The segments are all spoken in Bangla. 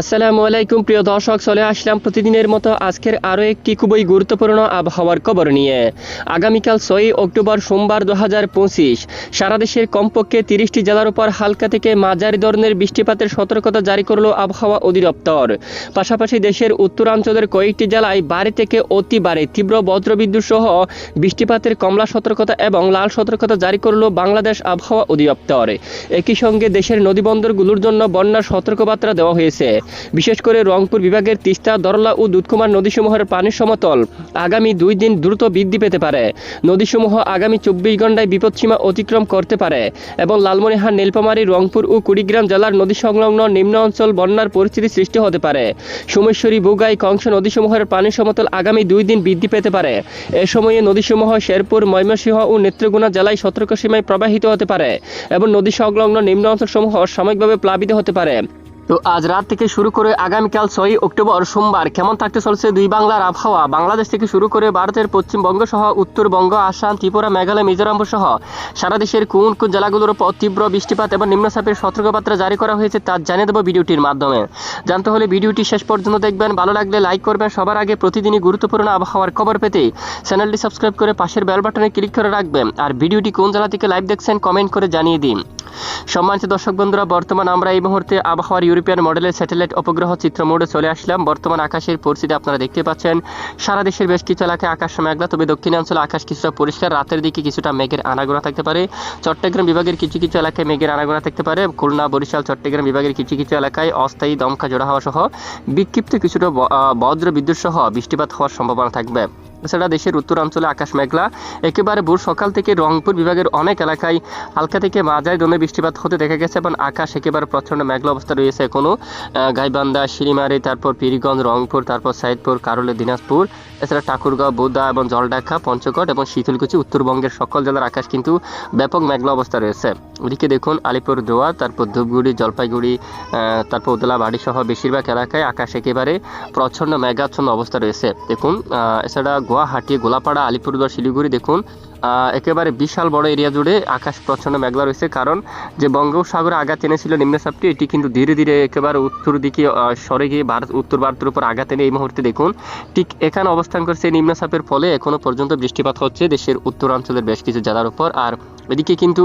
আসসালামু আলাইকুম, প্রিয় দর্শক, চলে আসলাম প্রতিদিনের মতো আজকের আরও একটি খুবই গুরুত্বপূর্ণ আবহাওয়ার খবর নিয়ে। আগামীকাল ছয়ই অক্টোবর সোমবার দু হাজার পঁচিশ, সারা দেশের কমপক্ষে তিরিশটি জেলার উপর হালকা থেকে মাঝারি ধরনের বৃষ্টিপাতের সতর্কতা জারি করল আবহাওয়া অধিদপ্তর। পাশাপাশি দেশের উত্তরাঞ্চলের কয়েকটি জেলায় বাড়ি থেকে অতি বাড়ে তীব্র বজ্রবিদ্যুৎ সহ বৃষ্টিপাতের কমলা সতর্কতা এবং লাল সতর্কতা জারি করল বাংলাদেশ আবহাওয়া অধিদপ্তর। একই সঙ্গে দেশের নদীবন্দরগুলোর জন্য বন্যার সতর্কবার্তা দেওয়া হয়েছে। বিশেষ করে রংপুর বিভাগের তিস্তা, দরলা ও দুধকুমার নদীসমূহের পানির সমতল আগামী দুই দিন দ্রুত বৃদ্ধি পেতে পারে। নদীসমূহ আগামী চব্বিশ ঘন্টায় বিপদসীমা অতিক্রম করতে পারে এবং লালমনিরহাট, নীলফামারী, রংপুর ও কুড়িগ্রাম জেলার নদী সংলগ্ন নিম্ন অঞ্চল বন্যার পরিস্থিতি সৃষ্টি হতে পারে। সোমেশ্বরী বুগাই কংস নদীসমূহের পানির সমতল আগামী দুই দিন বৃদ্ধি পেতে পারে। এ সময়ে নদীসমূহ শেরপুর, ময়মনসিংহ ও নেত্রকোনা জেলায় সতর্ক সীমায় প্রবাহিত হতে পারে এবং নদী সংলগ্ন নিম্ন অঞ্চলসমূহ সাময়িকভাবে প্লাবিত হতে পারে। তো আজ রাত থেকে শুরু করে আগামীকাল ছয়ই অক্টোবর সোমবার কেমন থাকতে চলছে দুই বাংলার আবহাওয়া? বাংলাদেশ থেকে শুরু করে ভারতের পশ্চিমবঙ্গ সহ উত্তরবঙ্গ, আসাম, ত্রিপুরা, মেঘালয় মিজোরাম সহ সারা দেশের কোন কোন জেলাগুলোর উপর তীব্র বৃষ্টিপাত এবং নিম্নচাপের সতর্কবার্তা জারি করা হয়েছে তা জানিয়ে দেবো ভিডিওটির মাধ্যমে। জানতে হলে ভিডিওটি শেষ পর্যন্ত দেখবেন। ভালো লাগলে লাইক করবেন। সবার আগে প্রতিদিনই গুরুত্বপূর্ণ আবহাওয়ার খবর পেতে চ্যানেলটি সাবস্ক্রাইব করে পাশের বেল বাটনে ক্লিক করে রাখবেন। আর ভিডিওটি কোন জেলা থেকে লাইভ দেখছেন কমেন্ট করে জানিয়ে দিন। সম্মানিত দর্শক বন্ধুরা, বর্তমান আমরা এই মুহূর্তে আবহাওয়ার ইউরোপিয়ান মডেলের স্যাটেলাইট উপগ্রহ চিত্র মোডে চলে আসলাম। বর্তমান আকাশের পরিস্থিতি আপনারা দেখতে পাচ্ছেন। সারা দেশের বেশ কিছু এলাকায় আকাশ মেঘলা, তবে দক্ষিণাঞ্চলে আকাশ কিছুটা পরিষ্কার। রাতের দিকে কিছুটা মেঘের আনাগোনা থাকতে পারে। চট্টগ্রাম বিভাগের কিছু কিছু এলাকায় মেঘের আনাগোনা থাকতে পারে। খুলনা, বরিশাল, চট্টগ্রাম বিভাগের কিছু কিছু এলাকায় অস্থায়ী দমকা জোড়া হওয়া সহ বিক্ষিপ্ত কিছুটা বজ্র বিদ্যুৎ সহ বৃষ্টিপাত হওয়ার সম্ভাবনা থাকবে। এছাড়া দেশের উত্তরাঞ্চলে আকাশ মেঘলা। একেবারে ভোর সকাল থেকে রংপুর বিভাগের অনেক এলাকায় হালকা থেকে মাঝারি ধরনের বৃষ্টিপাত হতে দেখা গেছে এবং আকাশ একেবারে প্রচণ্ড মেঘলা অবস্থা রয়েছে এখনও। আহ, গাইবান্ধা শিরিমারি তারপর পীরগঞ্জ রংপুর তারপর সাইদপুর কারলে দিনাজপুর এছাড়া ঠাকুরগাঁও বোদা এবং জলঢাকা পঞ্চগড় এবং শীতলকুচি উত্তরবঙ্গের সকল জেলার আকাশ কিন্তু ব্যাপক মেঘলা অবস্থা রয়েছে। ওদিকে দেখুন আলিপুর দোয়া তারপর ধূপগুড়ি জলপাইগুড়ি তারপর উদলাবাড়ি সহ বেশিরভাগ এলাকায় আকাশ একেবারে প্রচণ্ড মেঘাচ্ছন্ন অবস্থা রয়েছে। দেখুন এছাড়া গুয়াহাটি, গোলাপাড়া, আলিপুরদুয়ার, শিলিগুড়ি দেখুন একেবারে বিশাল বড় এরিয়া জুড়ে আকাশ প্রচ্ছন্ন মেঘলা রয়েছে। কারণ যে বঙ্গোপসাগরে আঘাত এনেছিল নিম্নচাপটি, এটি কিন্তু ধীরে ধীরে একেবারে উত্তর দিকে সরে গিয়ে ভারত, উত্তর ভারতের উপর আঘাত এনে এই মুহূর্তে দেখুন, ঠিক এখানে অবস্থান করছে নিম্নচাপের ফলে এখনও পর্যন্ত বৃষ্টিপাত হচ্ছে দেশের উত্তরাঞ্চলের বেশ কিছু জেলার উপর। আর এদিকে কিন্তু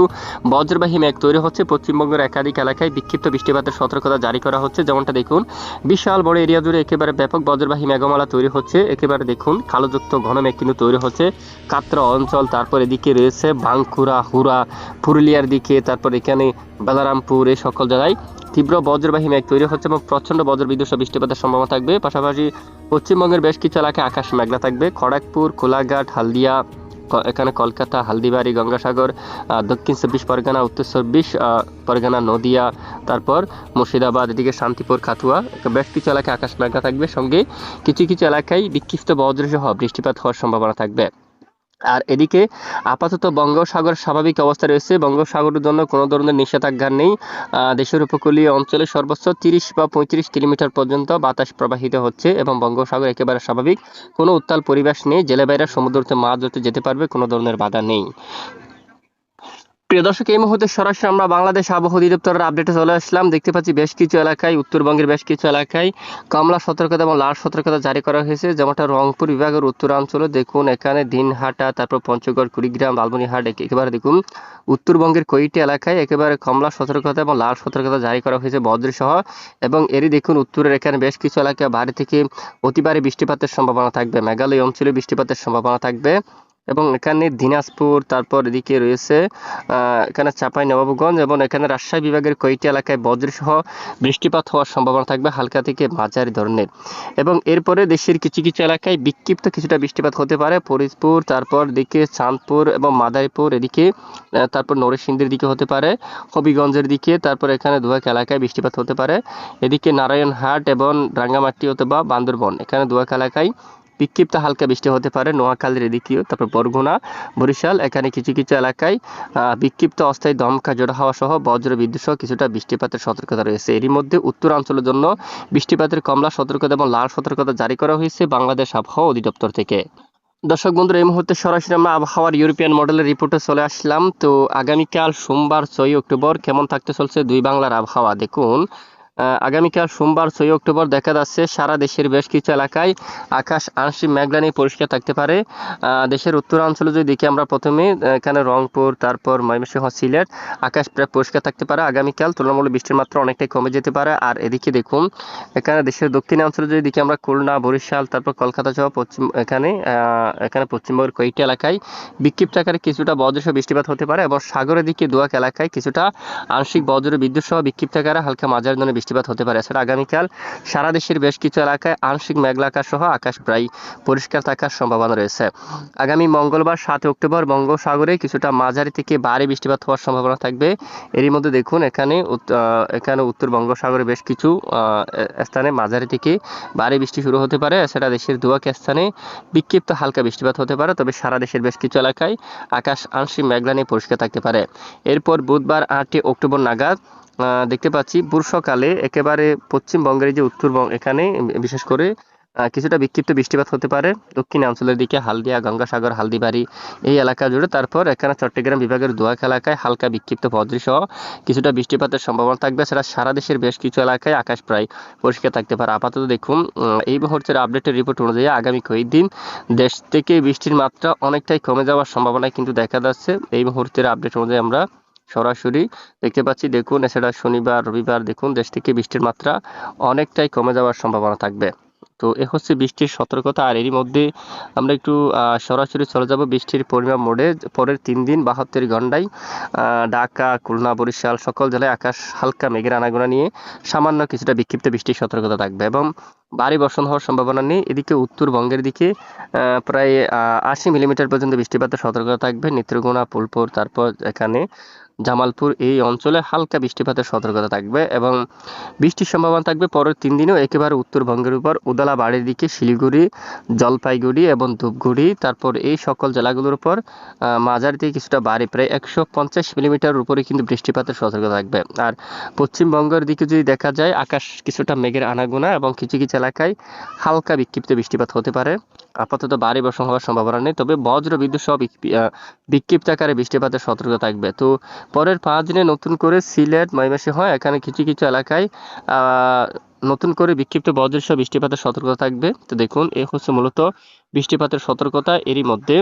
বজ্রবাহী মেঘ তৈরি হচ্ছে। পশ্চিমবঙ্গের একাধিক এলাকায় বিক্ষিপ্ত বৃষ্টিপাতের সতর্কতা জারি করা হচ্ছে। যেমনটা দেখুন, বিশাল বড় এরিয়া জুড়ে একেবারে ব্যাপক বজ্রবাহী মেঘমালা তৈরি হচ্ছে। একেবারে দেখুন, কালোযুক্ত ঘন মেঘ কিন্তু তৈরি হচ্ছে কাত্রা অঞ্চল। তারপর এদিকে রয়েছে বাংকুড়া হুরা পুরুলিয়ার দিকে, তারপর এখানে বেলারামপুর, এই সকল জায়গায় তীব্র বজ্রবাহী মেঘ তৈরি হচ্ছে এবং প্রচণ্ড বজ্রবিদ্যুৎ বৃষ্টিপাতের সম্ভাবনা থাকবে। পাশাপাশি পশ্চিমবঙ্গের বেশ কিছু এলাকায় আকাশ মেঘলা থাকবে। খড়গপুর, কোলাঘাট, হালদিয়া এখানে কলকাতা, হালদিবাড়ি, গঙ্গাসাগর দক্ষিণ চব্বিশ পরগনা, উত্তর চব্বিশ পরগনা, নদিয়া, তারপর মুর্শিদাবাদ, এদিকে শান্তিপুর, খাতুয়া, বেশ কিছু এলাকায় আকাশ মেঘা থাকবে। সঙ্গে কিছু কিছু এলাকায় বিক্ষিপ্ত বজ্রসহ বৃষ্টিপাত হওয়ার সম্ভাবনা থাকবে। আর এদিকে আপাতত বঙ্গোপসাগর স্বাভাবিক অবস্থায় রয়েছে। বঙ্গোপসাগরের জন্য কোনো ধরনের নিষেধাজ্ঞা নেই। দেশের উপকূলীয় অঞ্চলে সর্বোচ্চ তিরিশ বা পঁয়ত্রিশ কিলোমিটার পর্যন্ত বাতাস প্রবাহিত হচ্ছে এবং বঙ্গোপসাগর একেবারে স্বাভাবিক। কোনো উত্তাল পরিবেশ নেই। জেলে বাইরা সমুদ্রতে মাছ ধরতে যেতে পারবে, কোনো ধরনের বাধা নেই। প্রিয় দর্শক, এই মুহূর্তে সরাসরি আমরা বাংলাদেশ আবহাওয়া অধিদপ্তরের আপডেটে চলে আসলাম। দেখতে পাচ্ছি বেশ কিছু এলাকায়, উত্তরবঙ্গের বেশ কিছু এলাকায় কমলা সতর্কতা এবং লাল সতর্কতা জারি করা হয়েছে। যেমনটা রংপুর বিভাগের উত্তরাঞ্চলে দেখুন, এখানে দিনহাটা, তারপর পঞ্চগড়, কুড়িগ্রাম লালমনিহাট একেবারে দেখুন, উত্তরবঙ্গের কয়েকটি এলাকায় একেবারে কমলা সতর্কতা এবং লাল সতর্কতা জারি করা হয়েছে বজ্রসহ। এবং এরই দেখুন, উত্তরের এখানে বেশ কিছু এলাকায় ভারী থেকে অতিবারে বৃষ্টিপাতের সম্ভাবনা থাকবে, মেঘালয় অঞ্চলে বৃষ্টিপাতের সম্ভাবনা থাকবে। এবং এখানে দিনাজপুর, তারপর এদিকে রয়েছে এখানে চাপাই নবাবগঞ্জ এবং এখানে রাজশাহী বিভাগের কয়েকটি এলাকায় বজ্রসহ বৃষ্টিপাত হওয়ার সম্ভাবনা থাকবে হালকা থেকে মাঝারি ধরনের। এবং এরপরে দেশের কিছু কিছু এলাকায় বিক্ষিপ্ত কিছুটা বৃষ্টিপাত হতে পারে। ফরিদপুর, তারপর দিকে চাঁদপুর এবং মাদারীপুর এদিকে তারপর নরসিংদীর দিকে হতে পারে। হবিগঞ্জের দিকে, তারপর এখানে দুয়াক এলাকায় বৃষ্টিপাত হতে পারে। এদিকে নারায়ণহাট এবং রাঙ্গামাটি অথবা বান্দরবন, এখানে দুয়াক এলাকায় বিক্ষিপ্ত হালকা বৃষ্টি হতে পারে, নোয়াখালীর এদিকেও, তারপর বরগুনা, বরিশাল, এখানে কিছু কিছু এলাকায় বিক্ষিপ্ত অস্থায়ী দমকা, জোড়া হওয়া সহ বজ্র বিদ্যুৎ সহ কিছুটা বৃষ্টিপাতের সতর্কতা রয়েছে। এরই মধ্যে উত্তরাঞ্চলের জন্য বৃষ্টিপাতের কমলা সতর্কতা এবং লাল সতর্কতা জারি করা হয়েছে বাংলাদেশ আবহাওয়া অধিদপ্তর থেকে। দর্শক বন্ধুরা, এই মুহূর্তে সরাসরি আমরা আবহাওয়ার ইউরোপিয়ান মডেলের রিপোর্টে চলে আসলাম। তো আগামীকাল সোমবার ছয় অক্টোবর, কেমন থাকতে চলছে দুই বাংলার আবহাওয়া? দেখুন আগামীকাল সোমবার ছয় অক্টোবর দেখা যাচ্ছে সারা দেশের বেশ কিছু এলাকায় আকাশ আংশিক মেঘলা নিয়ে পরিষ্কার থাকতে পারে। দেশের উত্তরাঞ্চলে যদি দেখি আমরা প্রথমে এখানে রংপুর, তারপর ময়মনসিংহ, সিলেট, আকাশ প্রায় পরিষ্কার থাকতে পারে। আগামীকাল তুলনামূলক বৃষ্টির মাত্রা অনেকটাই কমে যেতে পারে। আর এদিকে দেখুন, এখানে দেশের দক্ষিণাঞ্চলে যদি দেখি আমরা খুলনা, বরিশাল, তারপর কলকাতা সহ পশ্চিম, এখানে এখানে পশ্চিমবঙ্গের কয়েকটি এলাকায় বিক্ষিপ্ত আকারে কিছুটা বজ্রসহ বৃষ্টিপাত হতে পারে। এবং সাগরের দিকে দুয়াক এলাকায় কিছুটা আংশিক বজ্র বিদ্যুৎ সহ বিক্ষিপ্ত আকারে হালকা মাঝারি ধরনের বৃষ্টিপাত হতে পারে। এছাড়া আগামীকাল সারা দেশের বেশ কিছু এলাকায় আংশিক মেঘলা সহ আকাশ প্রায় পরিষ্কার থাকার সম্ভাবনা রয়েছে। আগামী মঙ্গলবার সাত অক্টোবর বঙ্গোপসাগরে কিছুটা মাঝারি থেকে ভারী বৃষ্টিপাত হওয়ার সম্ভাবনা থাকবে। এরই মধ্যে দেখুন, এখানে এখানে উত্তর বঙ্গোপসাগরে বেশ কিছু স্থানে মাঝারি থেকে ভারী বৃষ্টি শুরু হতে পারে। এছাড়া দেশের দুয়াক স্থানে বিক্ষিপ্ত হালকা বৃষ্টিপাত হতে পারে, তবে সারা দেশের বেশ কিছু এলাকায় আকাশ আংশিক মেঘলা নিয়ে পরিষ্কার থাকতে পারে। এরপর বুধবার আটই অক্টোবর নাগাদ দেখতে পাচ্ছি বর্ষাকালে একেবারে পশ্চিমবঙ্গের যে উত্তরবঙ্গ এখানে বিশেষ করে কিছুটা বিক্ষিপ্ত বৃষ্টিপাত হতে পারে। দক্ষিণাঞ্চলের দিকে হালদিয়া, গঙ্গাসাগর, হালদিবাড়ি এই এলাকা জুড়ে। তারপর এখানে চট্টগ্রাম বিভাগের দোয়াক এলাকায় হালকা বিক্ষিপ্ত সহ কিছুটা বৃষ্টিপাতের সম্ভাবনা থাকবে। সেটা সারা দেশের বেশ কিছু এলাকায় আকাশ প্রায় পরিষ্কার থাকতে পারে। আপাতত দেখুন এই মুহূর্তের আপডেটের রিপোর্ট অনুযায়ী আগামী কয়েকদিন দেশ থেকে বৃষ্টির মাত্রা অনেকটাই কমে যাওয়ার সম্ভাবনা কিন্তু দেখা যাচ্ছে। এই মুহূর্তের আপডেট অনুযায়ী আমরা সরাসরি দেখতে পাচ্ছি, দেখুন, এছাড়া শনিবার, রবিবার, দেখুন, দেশ থেকে বৃষ্টির মাত্রা অনেকটাই কমে যাওয়ার সম্ভাবনা থাকবে। তো এ হচ্ছে বৃষ্টির সতর্কতা, আর এরই মধ্যে আমরা একটু সরাসরি চলে যাব বৃষ্টির পরিমাণ মোডে। পরের তিন দিন বাহাত্তর ঘন্টায় ঢাকা, খুলনা, বরিশাল সকল জেলায় আকাশ হালকা মেঘের আনাগোনা নিয়ে সামান্য কিছুটা বিক্ষিপ্ত বৃষ্টির সতর্কতা থাকবে এবং ভারী বর্ষণ হওয়ার সম্ভাবনা নেই। এদিকে উত্তরবঙ্গের দিকে প্রায় আশি মিলিমিটার পর্যন্ত বৃষ্টিপাতের সতর্কতা থাকবে নেত্রকোনা ফুলপুর তারপর এখানে জামালপুর। এই অঞ্চলে হালকা বৃষ্টিপাতের সতর্কতা থাকবে এবং বৃষ্টির সম্ভাবনা থাকবে পরের তিন দিনেও একেবারে উত্তরবঙ্গের উপর। উদলা বাড়ির দিকে শিলিগুড়ি জলপাইগুড়ি এবং ধূপগুড়ি তারপর এই সকল জেলাগুলোর উপর আহ, মাঝারি থেকে কিছুটা বাড়ি। প্রায় একশো পঞ্চাশ মিলিমিটার উপরে কিন্তু বৃষ্টিপাতের সতর্কতা থাকবে। আর পশ্চিমবঙ্গের দিকে যদি দেখা যায় আকাশ কিছুটা মেঘের আনাগোনা এবং কিছু কিছু এলাকায় হালকা বিক্ষিপ্ত বৃষ্টিপাত হতে পারে। আপাতত ভারী বর্ষণ হওয়ার সম্ভাবনা নেই, তবে বজ্র, বিদ্যুৎ সহ বিক্ষিপ্ত আকারে বৃষ্টিপাতের সতর্কতা থাকবে। তো পরের পাঁচ দিনে নতুন করে সিলেট, ময়মনসিংহ হয় এখানে কিছু কিছু এলাকায় নতুন করে বিক্ষিপ্ত বজ্রসহ বৃষ্টিপাতের সতর্কতা থাকবে। তো দেখুন, এ হচ্ছে মূলত বৃষ্টিপাতের সতর্কতা। এরই মধ্যে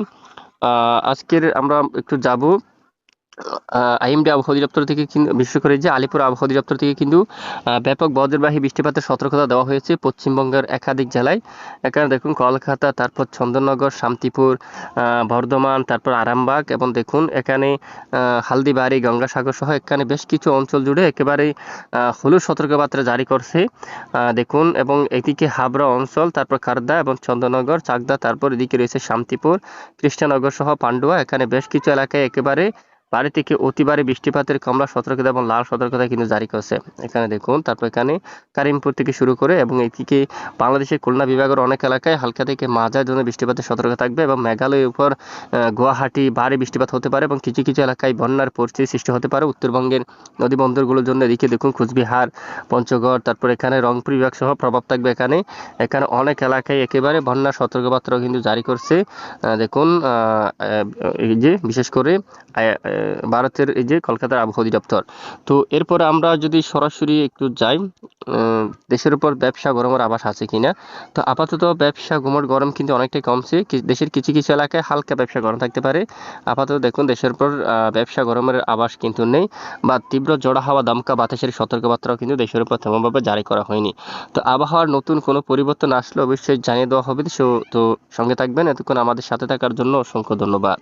আজকের আমরা একটু যাব আইএমডি আবহাওয়া অধিদপ্তর থেকে বিশেষ করে যে আলিপুর আবহাওয়া অধিদপ্তর থেকে কিন্তু ব্যাপক বজ্রবাহী বৃষ্টিপাতের সতর্কতা দেওয়া হয়েছে পশ্চিমবঙ্গের একাধিক জেলায়। এখানে দেখুন কলকাতা, তারপর চন্দননগর, শান্তিপুর বর্ধমান, তারপর আরামবাগ এবং দেখুন এখানে হালদিবাড়ি, গঙ্গাসাগর সহ এখানে বেশ কিছু অঞ্চল জুড়ে একেবারে হলুদ সতর্কবার্তা জারি করছে। দেখুন এবং এদিকে হাবড়া অঞ্চল, তারপর কারদা এবং চন্দননগর, চাকদা, তারপর এদিকে রয়েছে শান্তিপুর, কৃষ্ণনগর সহ পান্ডুয়া। এখানে বেশ কিছু এলাকায় একেবারে বাড়ি থেকে অতিবারে বৃষ্টিপাতের কমলা, সতর্কতা এবং লাল সতর্কতা কিন্তু জারি করছে। এখানে দেখুন, তারপর এখানে কারিমপুর থেকে শুরু করে এবং এদিকে বাংলাদেশের খুলনা বিভাগের অনেক এলাকায় হালকা থেকে মাঝারি জন্য বৃষ্টিপাতের সতর্কতা থাকবে এবং মেঘালয়ের উপর গুয়াহাটি ভারী বৃষ্টিপাত হতে পারে এবং কিছু কিছু এলাকায় বন্যার পরিস্থিতি সৃষ্টি হতে পারে। উত্তরবঙ্গের নদী বন্দরগুলোর জন্য এদিকে দেখুন, কুচবিহার, পঞ্চগড়, তারপর এখানে রংপুর বিভাগ সহ প্রভাব থাকবে এখানে। এখানে অনেক এলাকায় একেবারে বন্যার সতর্কবার্তাও কিন্তু জারি করছে। দেখুন এই যে বিশেষ করে ভারতের এই যে কলকাতার আবহাওয়া অধিদপ্তর। তো এরপরে আমরা যদি সরাসরি একটু যাই দেশের উপর ব্যবসা গরমের আভাস আছে কিনা? তো আপাতত ব্যবসা গুমট গরম কিন্তু অনেকটাই কমছে। দেশের কিছু কিছু এলাকায় হালকা ব্যবসা গরম থাকতে পারে। আপাতত দেখুন, দেশের উপর ব্যবসা গরমের আভাস কিন্তু নেই বা তীব্র জড়া হাওয়া, দমকা বাতাসের সতর্কবার্তাও কিন্তু দেশের উপর তেমনভাবে জারি করা হয়নি। তো আবহাওয়ার নতুন কোনো পরিবর্তন আসলে অবশ্যই জানিয়ে দেওয়া হবে। তো সঙ্গে থাকবেন। এতক্ষণ আমাদের সাথে থাকার জন্য অসংখ্য ধন্যবাদ।